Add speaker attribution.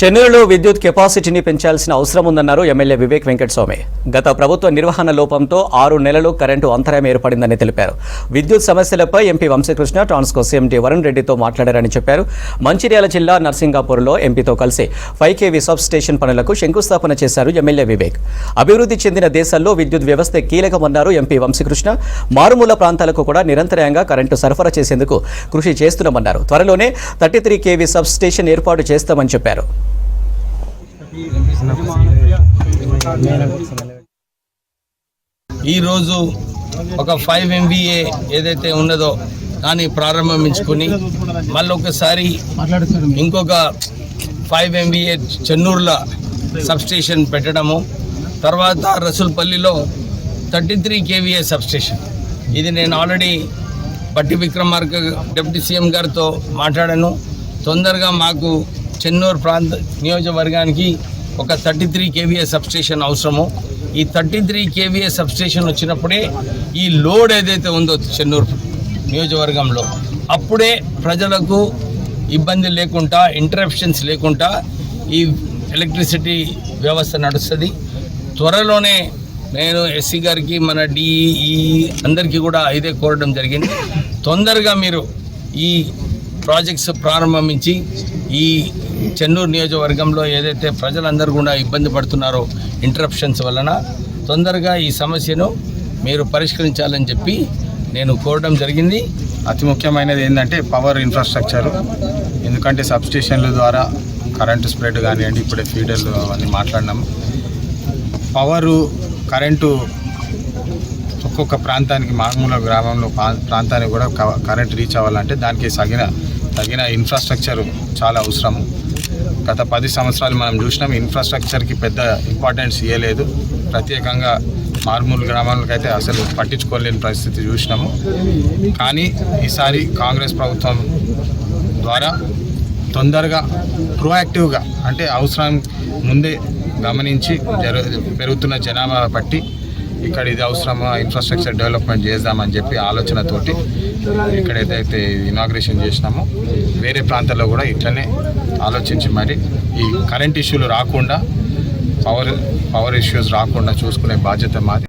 Speaker 1: చెన్నూరులో విద్యుత్ కెపాసిటీని పెంచాల్సిన అవసరం ఉందన్నారు ఎమ్మెల్యే వివేక్ వెంకటస్వామి. గత ప్రభుత్వ నిర్వహణ లోపంతో ఆరు నెలలు కరెంటు అంతరాయం ఏర్పడిందని తెలిపారు. విద్యుత్ సమస్యలపై MP Vamshikrishna Transco CMD Varun రెడ్డితో మాట్లాడారని చెప్పారు. మంచిర్యాల జిల్లా నర్సింగాపూర్లో ఎంపీతో కలిసి ఫైవ్ కేవీ సబ్ స్టేషన్ పనులకు శంకుస్థాపన చేశారు ఎమ్మెల్యే వివేక్. అభివృద్ధి చెందిన దేశాల్లో విద్యుత్ వ్యవస్థ కీలకమన్నారు ఎంపీ వంశీకృష్ణ. మారుమూల ప్రాంతాలకు కూడా నిరంతరాయంగా కరెంటు సరఫరా చేసేందుకు కృషి చేస్తున్నామన్నారు. త్వరలోనే thirty three KV sub station ఏర్పాటు చేస్తామని చెప్పారు.
Speaker 2: ఈరోజు ఒక ఫైవ్ ఎంబీఏ ఏదైతే ఉన్నదో దాన్ని ప్రారంభించుకుని మళ్ళీ ఒకసారి ఇంకొక ఫైవ్ ఎంబీఏ చెన్నూరులో సబ్స్టేషన్ పెట్టడము తర్వాత రసూల్పల్లిలో థర్టీ త్రీ కేవీఏ సబ్స్టేషన్. ఇది నేను ఆల్రెడీ బట్టి విక్రమార్క డిప్యూటీ సీఎం గారితో మాట్లాడాను. తొందరగా మాకు చెన్నూరు ప్రాంత నియోజకవర్గానికి ఒక థర్టీ త్రీ కేవీఏ సబ్స్టేషన్ అవసరము. ఈ థర్టీ త్రీ కేవీఏ సబ్స్టేషన్ వచ్చినప్పుడే ఈ లోడ్ ఏదైతే ఉందో చెన్నూరు నియోజకవర్గంలో అప్పుడే ప్రజలకు ఇబ్బంది లేకుండా ఇంటరప్షన్స్ లేకుండా ఈ ఎలక్ట్రిసిటీ వ్యవస్థ నడుస్తుంది. త్వరలోనే నేను ఎస్సీ గారికి మన డిఈ అందరికీ కూడా ఇదే కోరడం జరిగింది. తొందరగా మీరు ఈ ప్రాజెక్ట్స్ ప్రారంభించి ఈ చెన్నూరు నియోజకవర్గంలో ఏదైతే ప్రజలందరూ కూడా ఇబ్బంది పడుతున్నారో ఇంటరప్షన్స్ వలన తొందరగా ఈ సమస్యను మీరు పరిష్కరించాలని చెప్పి నేను కోరడం జరిగింది.
Speaker 3: అతి ముఖ్యమైనది ఏంటంటే పవర్ ఇన్ఫ్రాస్ట్రక్చర్ ఎందుకంటే సబ్స్టేషన్ల ద్వారా కరెంటు స్ప్రెడ్ కానివ్వండి ఇప్పుడే ఫీడర్లు అవన్నీ మాట్లాడినాము పవరు కరెంటు ఒక్కొక్క ప్రాంతానికి మామూలు గ్రామంలో ప్రాంతానికి కూడా కరెంట్ రీచ్ అవ్వాలంటే దానికి సగిన తగిన ఇన్ఫ్రాస్ట్రక్చర్ చాలా అవసరం. గత పది సంవత్సరాలు మనం చూసినాం ఇన్ఫ్రాస్ట్రక్చర్కి పెద్ద ఇంపార్టెన్స్ ఇవ్వలేదు ప్రత్యేకంగా మారుమూల గ్రామాలకు అయితే అసలు పట్టించుకోలేని పరిస్థితి చూసినాము. కానీ ఈసారి కాంగ్రెస్ ప్రభుత్వం ద్వారా తొందరగా ప్రోయాక్టివ్గా అంటే అవసరం ముందే గమనించి జరు పెరుగుతున్న జనాభా బట్టి ఇక్కడ ఇది అవసరమా ఇన్ఫ్రాస్ట్రక్చర్ డెవలప్మెంట్ చేద్దామని చెప్పి ఆలోచనతోటి ఇక్కడ ఏదైతే ఇనాగ్రేషన్ చేసినామో. వేరే ప్రాంతాల్లో కూడా ఇట్లనే ఆలోచించి మరి ఈ కరెంట్ ఇష్యూలు రాకుండా పవర్ పవర్ ఇష్యూస్ రాకుండా చూసుకునే బాధ్యత మాది.